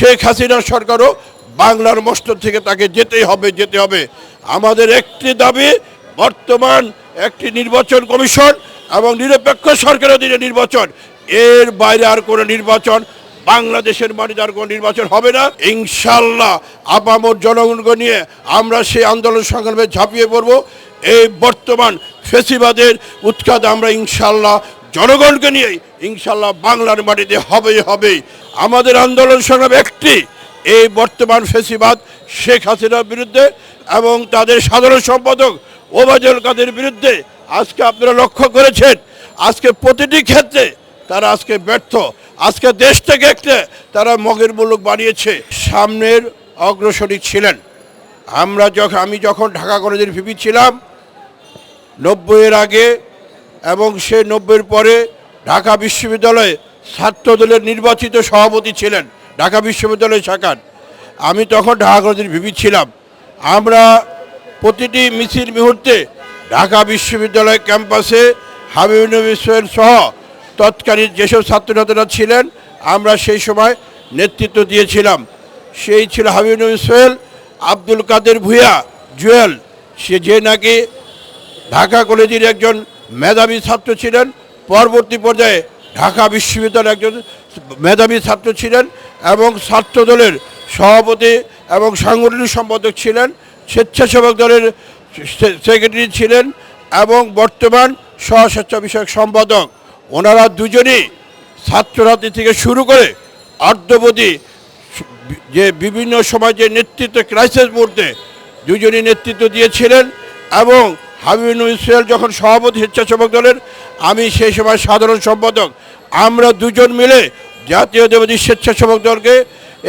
শেখ হাসিনার সরকারও বাংলার মস্তর থেকে তাকে যেতেই হবে, যেতে হবে। আমাদের একটি দাবি, বর্তমান একটি নির্বাচন কমিশন এবং নিরপেক্ষ সরকারের অধীনে নির্বাচন। এর বাইরে আর কোনো নির্বাচন, বাংলাদেশের মাটিতে আর কোনো নির্বাচন হবে না। ইনশাল্লাহ আপামর জনগণকে নিয়ে আমরা সেই আন্দোলন সংগ্রামে ঝাঁপিয়ে পড়ব। এই বর্তমান ফেসিবাদের উৎখাত আমরা ইনশাল্লাহ জনগণকে নিয়ে ইনশাল্লাহ বাংলার মাটিতে হবেই হবে আমাদের আন্দোলন সংগ্রাম একটি, এই বর্তমান ফেসিবাদ শেখ হাসিনার বিরুদ্ধে এবং তাদের সাধারণ সম্পাদক ওবায়দুল কাদের বিরুদ্ধে আজকে আপনারা লক্ষ্য করেছেন, আজকে প্রতিটি ক্ষেত্রে তারা আজকে ব্যর্থ। আজকে দেশটাকে একটা তারা মগের মুলুক বানিয়েছে, সামনের অগ্রসরী ছিলেন। আমরা যখন আমি যখন ঢাকা কলেজের ভিপি ছিলাম, নব্বইয়ের আগে এবং সে নব্বইয়ের পরে ঢাকা বিশ্ববিদ্যালয়ে ছাত্রদলের নির্বাচিত সভাপতি ছিলেন, ঢাকা বিশ্ববিদ্যালয় শাখার। আমি তখন ঢাকা কলেজের ভিপি ছিলাম। আমরা প্রতিটি মিছিল মুহূর্তে ঢাকা বিশ্ববিদ্যালয় ক্যাম্পাসে হাবিব নবী সোহেল সহ তৎকালীন যেসব ছাত্রছাত্রীরা ছিলেন, আমরা সেই সময় নেতৃত্ব দিয়েছিলাম। সেই ছিল হাবিব নবী সোহেল আব্দুল কাদের ভূয়া জুয়েল। সে যে নাকি ঢাকা কলেজের একজন মেধাবী ছাত্র ছিলেন, পরবর্তী পর্যায়ে ঢাকা বিশ্ববিদ্যালয়ের একজন মেধাবী ছাত্র ছিলেন এবং ছাত্রদলের সভাপতি এবং সাংগঠনিক সম্পাদক ছিলেন, স্বেচ্ছাসেবক দলের সেক্রেটারি ছিলেন এবং বর্তমান সহস্বেচ্ছা বিষয়ক সম্পাদক। ওনারা দুজনই ছাত্ররাত্রি থেকে শুরু করে অর্ধবধি যে বিভিন্ন সময় যে নেতৃত্ব ক্রাইসিস মুহূর্তে দুজনই নেতৃত্ব দিয়েছিলেন এবং হাবিবুল ইসরায়েল যখন সভাপতি স্বেচ্ছাসেবক দলের, আমি সেই সময় সাধারণ সম্পাদক। আমরা দুজন মিলে জাতীয় দেবদী স্বেচ্ছাসেবক দলকে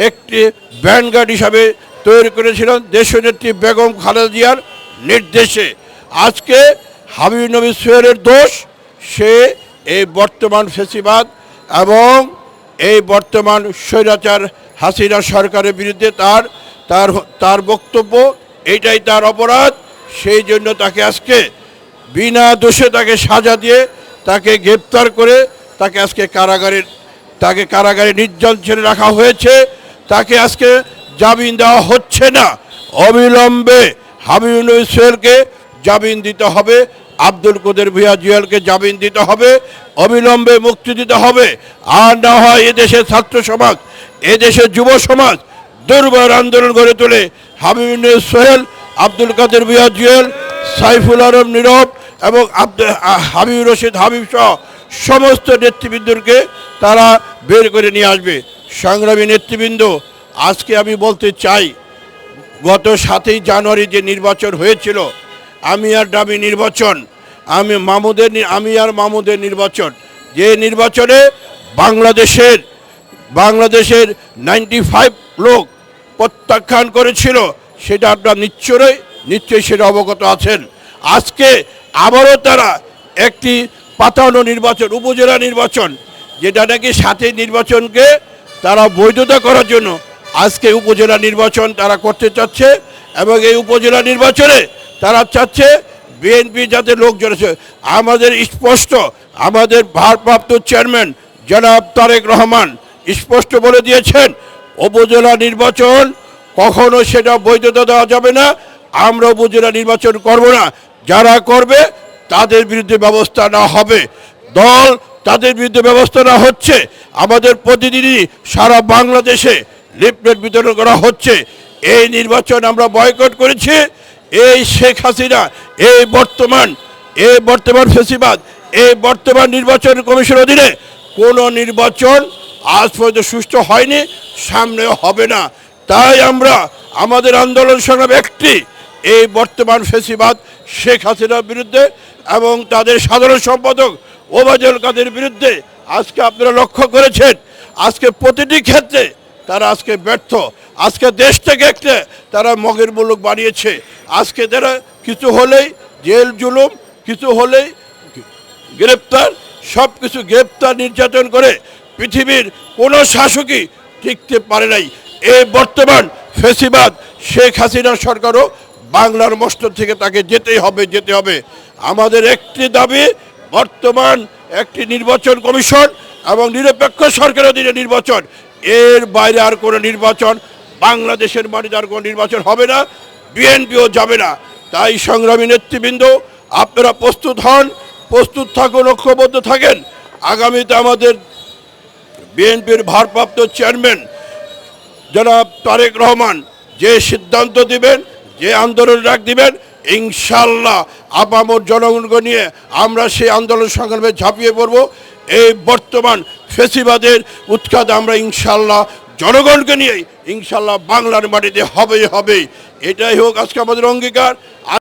একটি ব্যান্ডগার্ড হিসাবে তৈরি করেছিলেন দেশনেত্রী বেগম খালেদা জিয়ার নির্দেশে। আজকে হাবিব নবী সোহেলের দোষ, সে এই বর্তমান ফেসিবাদ এবং এই বর্তমান স্বৈরাচার হাসিনা সরকারের বিরুদ্ধে তার তার তার বক্তব্য, এটাই তার অপরাধ। সেই জন্য তাকে আজকে বিনা দোষে তাকে সাজা দিয়ে তাকে গ্রেপ্তার করে তাকে আজকে কারাগারে, তাকে কারাগারে নির্জন ছেড়ে রাখা হয়েছে। তাকে আজকে জামিন দেওয়া হচ্ছে না। অবিলম্বে হাবিবুল ইসরায়েলকে জামিন দিতে হবে, আব্দুল কদের ভুয়া জুয়েলকে জামিন দিতে হবে, অবিলম্বে মুক্তি দিতে হবে। আর না হয় এদেশের ছাত্র সমাজ এদেশের যুব সমাজ দুর্বার আন্দোলন গড়ে তোলে হাবিবুল সোহেল আব্দুল কাদের ভুয়া জুয়েল সাইফুল আলম নীরব এবং হাবিব রশিদ হাবিব সহ সমস্ত নেতৃবৃন্দকে তারা বের করে নিয়ে আসবে। সংগ্রামী নেতৃবৃন্দ, আজকে আমি বলতে চাই, গত সাতই জানুয়ারি যে নির্বাচন হয়েছিল, আমি আর ডামি নির্বাচন, আমি মামুদের আমি আর মামুদের নির্বাচন, যে নির্বাচনে বাংলাদেশের বাংলাদেশের নাইনটি ফাইভ লোক প্রত্যাখ্যান করেছিল সেটা আপনার নিশ্চয়ই নিশ্চয়ই সেটা অবগত আছেন। আজকে আবারও তারা একটি পাতানো নির্বাচন, উপজেলা নির্বাচন, যেটা নাকি সাথে নির্বাচনকে তারা বৈধতা করার জন্য আজকে উপজেলা নির্বাচন তারা করতে চাচ্ছে এবং এই উপজেলা নির্বাচনে তারা চাচ্ছে বিএনপি যাতে লোকজন আছে আমাদের স্পষ্ট, আমাদের ভারপ্রাপ্ত চেয়ারম্যান জনাব তারেক রহমান স্পষ্ট বলে দিয়েছেন, উপজেলা নির্বাচন কখনো সেটা বৈধতা দেওয়া যাবে না। আমরা উপজেলা নির্বাচন করব না। যারা করবে, তাদের বিরুদ্ধে ব্যবস্থা না হবে। দল তাদের বিরুদ্ধে ব্যবস্থা না হচ্ছে। আমাদের প্রতিদিনই সারা বাংলাদেশে লিফলেট বিতরণ করা হচ্ছে। এই নির্বাচন আমরা বয়কট করেছি। এই শেখ হাসিনা, এই বর্তমান এই বর্তমান ফেসিবাদ, এই বর্তমান নির্বাচন কমিশন অধীনে কোনো নির্বাচন আজ পর্যন্ত সুষ্ঠু হয়নি, সামনেও হবে না। তাই আমরা আমাদের আন্দোলন সংগ্রাম একটি, এই বর্তমান ফেসিবাদ শেখ হাসিনার বিরুদ্ধে এবং তাদের সাধারণ সম্পাদক ওবায়দুল কাদের বিরুদ্ধে আজকে আপনারা লক্ষ্য করেছেন, আজকে প্রতিটি ক্ষেত্রে তারা আজকে ব্যর্থ। আজকে দেশটাকে একটা তারা মগের মুলুক বানিয়েছে। আজকে তারা কিছু হলেই জেল, জুলুম, কিছু হলেই গ্রেপ্তার সব কিছু গ্রেপ্তার নির্যাতন করে পৃথিবীর কোনো শাসকই টিকতে পারে নাই। এই বর্তমান ফেসিবাদ শেখ হাসিনার সরকারও বাংলার মস্তর থেকে তাকে যেতেই হবে, যেতে হবে। আমাদের একটি দাবি, বর্তমান একটি নির্বাচন কমিশন এবং নিরপেক্ষ সরকারের অধীনে নির্বাচন। এর বাইরে আর কোনো নির্বাচন, বাংলাদেশের মাটিতে আর কোনো নির্বাচন হবে না, বিএনপিও যাবে না। তাই সংগ্রামী নেতৃবৃন্দ, আপনারা প্রস্তুত হন, প্রস্তুত থাকুন, ঐক্যবদ্ধ থাকেন। আগামীতে আমাদের বিএনপির ভারপ্রাপ্ত চেয়ারম্যান জনাব তারেক রহমান, যে সিদ্ধান্ত দিবেন, যে আন্দোলন ডাক দিবেন ইনশাল্লাহ আপামর জনগণকে নিয়ে আমরা সেই আন্দোলন সংগ্রামে ঝাঁপিয়ে পড়ব। এই বর্তমান ফেসিবাদের উৎখাত আমরা ইনশাল্লাহ জনগণকে নিয়েই ইনশাল্লাহ বাংলার মাটিতে হবেই হবে এটাই হোক আজকে আমাদের অঙ্গীকার।